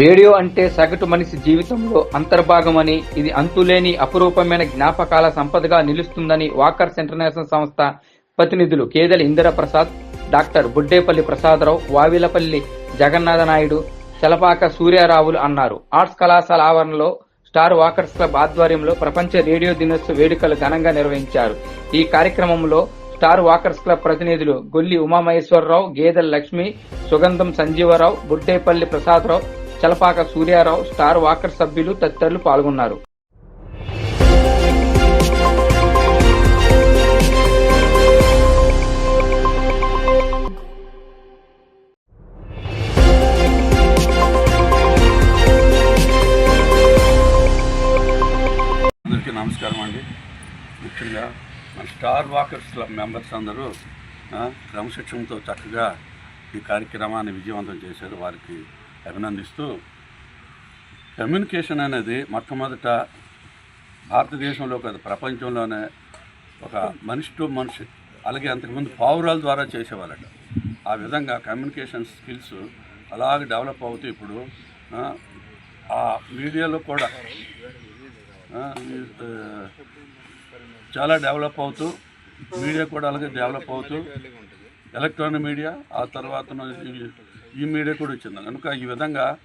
Radio అంటే సగటు మనిషి జీవితంలో అంతర్భాగమని ఇది అంతులేని అపురూపమైన జ్ఞాపకాల సంపదగా నిలుస్తుందని వాకర్స్ ఇంటర్నేషనల్ సంస్థ ప్రతినిధులు కేదల ఇందిరా ప్రసాద్ డాక్టర్ బుడ్డేపల్లి ప్రసాదరావు వావిలపల్లి జగన్నాథ నాయుడు చలపాక సూర్యారావులు అన్నారు. ఆర్ట్స్ కళాశాల ఆవరణలో స్టార్ వాకర్స్ క్లబ్ ఆధ్వర్యంలో ప్రపంచ రేడియో దినోత్సవ వేడుకలు ఘనంగా నిర్వహించారు. ఈ కార్యక్రమంలో స్టార్ వాకర్స్ క్లబ్ ప్రతినిధులు గొల్లి ఉమామహేశ్వరరావు గేదెల లక్ష్మి సుగంధం సంజీవరావు బుడ్డేపల్లి ప్రసాదరావు చలపాక సూర్యారావు స్టార్ వాకర్ సభ్యులు తదితరులు పాల్గొన్నారు. అందరికీ నమస్కారం అండి. ముఖ్యంగా మన స్టార్ వాకర్స్ క్లబ్ మెంబర్స్ అందరూ క్రమశిక్షణతో చక్కగా ఈ కార్యక్రమాన్ని విజయవంతం చేశారు. వారికి అభినందిస్తూ కమ్యూనికేషన్ అనేది మొట్టమొదట భారతదేశంలో కాదు ప్రపంచంలోనే ఒక మనిషి టు మనిషి అలాగే అంతకుముందు పావురాల ద్వారా చేసేవాళ్ళట. ఆ విధంగా కమ్యూనికేషన్ స్కిల్స్ అలాగే డెవలప్ అవుతూ ఇప్పుడు ఆ, మీడియాలో కూడా చాలా డెవలప్ అవుతూ మీడియా కూడా అలాగే డెవలప్ అవుతూ ఎలక్ట్రానిక్ మీడియా ఆ తర్వాత ఈ- మీడియా కూడా వచ్చింది. కనుక ఈ విధంగా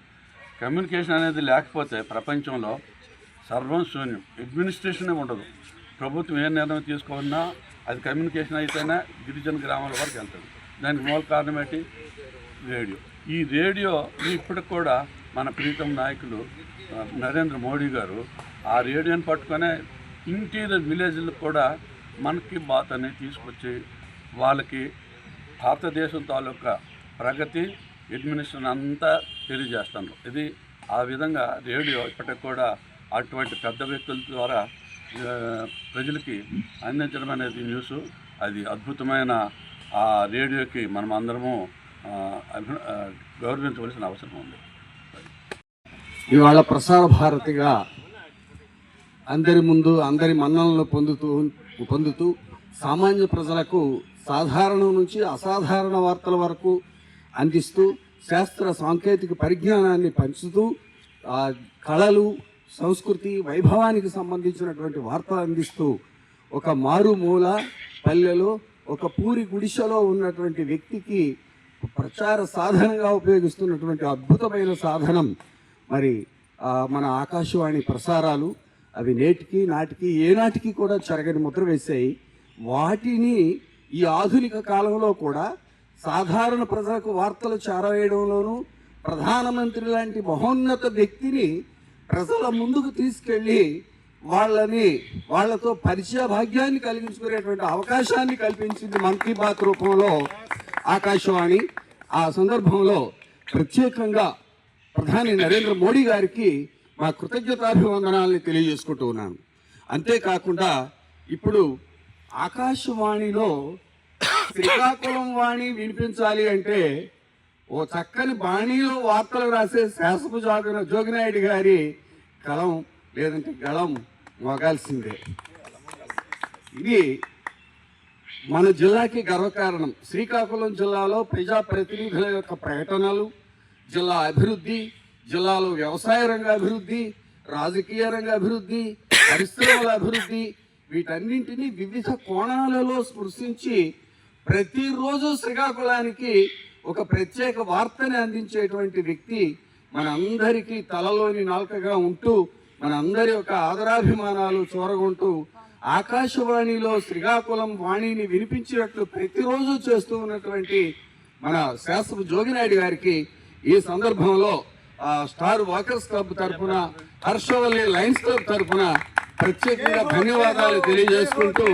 కమ్యూనికేషన్ అనేది లేకపోతే ప్రపంచంలో సర్వం శూన్యం. అడ్మినిస్ట్రేషనే ఉండదు. ప్రభుత్వం ఏ నిర్ణయం తీసుకున్నా అది కమ్యూనికేషన్ అయితేనే గిరిజన గ్రామాల వరకు వెళ్తుంది. దానికి మూల కారణం ఏంటి? రేడియో. ఈ రేడియో ఇప్పటికి కూడా మన ప్రీతం నాయకులు నరేంద్ర మోడీ గారు ఆ రేడియోని పట్టుకొనే ఇంటీరియర్ విలేజ్లకు కూడా మనకి బాత్ అనేది తీసుకొచ్చి వాళ్ళకి భారతదేశం తాలూకా ప్రగతి అడ్మినిస్ట్రేషన్ అంతా తెలియజేస్తాను. ఇది ఆ విధంగా రేడియో ఇప్పటికి కూడా అటువంటి పెద్ద వ్యక్తుల ద్వారా ప్రజలకి అందించడం అనేది న్యూస్. అది అద్భుతమైన ఆ రేడియోకి మనం అందరము అభి- గౌరవించవలసిన అవసరం ఉంది. ఇవాళ ప్రసార భారతిగా అందరి ముందు అందరి మన్నలను పొందుతూ పొందుతూ సామాన్య ప్రజలకు సాధారణం నుంచి అసాధారణ వార్తల వరకు అందిస్తూ శాస్త్ర సాంకేతిక పరిజ్ఞానాన్ని పంచుతూ కళలు సంస్కృతి వైభవానికి సంబంధించినటువంటి వార్తలు అందిస్తూ ఒక మారుమూల పల్లెలో ఒక పూరి గుడిసెలో ఉన్నటువంటి వ్యక్తికి ప్రచార సాధనంగా ఉపయోగిస్తున్నటువంటి అద్భుతమైన సాధనం. మరి మన ఆకాశవాణి ప్రసారాలు అవి నేటికి నాటికి ఏనాటికి కూడా చెరగని ముద్ర వేశాయి. వాటిని ఈ ఆధునిక కాలంలో కూడా సాధారణ ప్రజలకు వార్తలు చేరవేయడంలోనూ ప్రధానమంత్రి లాంటి మహోన్నత వ్యక్తిని ప్రజల ముందుకు తీసుకెళ్ళి వాళ్ళని వాళ్ళతో పరిచయ భాగ్యాన్ని కలిగించుకునేటువంటి అవకాశాన్ని కల్పించింది మన్ కీ బాత్ రూపంలో ఆకాశవాణి. ఆ సందర్భంలో ప్రత్యేకంగా ప్రధాని నరేంద్ర మోడీ గారికి మా కృతజ్ఞతాభివందనాల్ని తెలియజేసుకుంటూ ఉన్నాను. అంతేకాకుండా ఇప్పుడు ఆకాశవాణిలో శ్రీకాకుళం వాణి వినిపించాలి అంటే ఓ చక్కని బాణీలో వార్తలు రాసే శాసపు జోగన జోగినాయుడు గారి కలం లేదంటే గళం మోగాల్సిందే. ఇది మన జిల్లాకి గర్వకారణం. శ్రీకాకుళం జిల్లాలో ప్రజాప్రతినిధుల యొక్క ప్రకటనలు జిల్లా అభివృద్ధి జిల్లాలో వ్యవసాయ రంగ అభివృద్ధి రాజకీయ రంగ అభివృద్ధి పరిశ్రమల అభివృద్ధి వీటన్నింటినీ వివిధ కోణాలలో స్పృశించి ప్రతిరోజు శ్రీకాకుళానికి ఒక ప్రత్యేక వార్తని అందించేటువంటి వ్యక్తి మన అందరికీ తలలోని నాల్కగా ఉంటూ మన అందరి యొక్క ఆదరాభిమానాలు చూరగొంటూ ఆకాశవాణిలో శ్రీకాకుళం వాణిని వినిపించినట్లు ప్రతిరోజు చేస్తూ ఉన్నటువంటి మన శాస్త్ర జోగినాయుడు గారికి ఈ సందర్భంలో స్టార్ వాకర్స్ క్లబ్ తరఫున హర్షవల్లి లయన్స్ క్లబ్ తరఫున ప్రత్యేకంగా ధన్యవాదాలు తెలియజేసుకుంటూ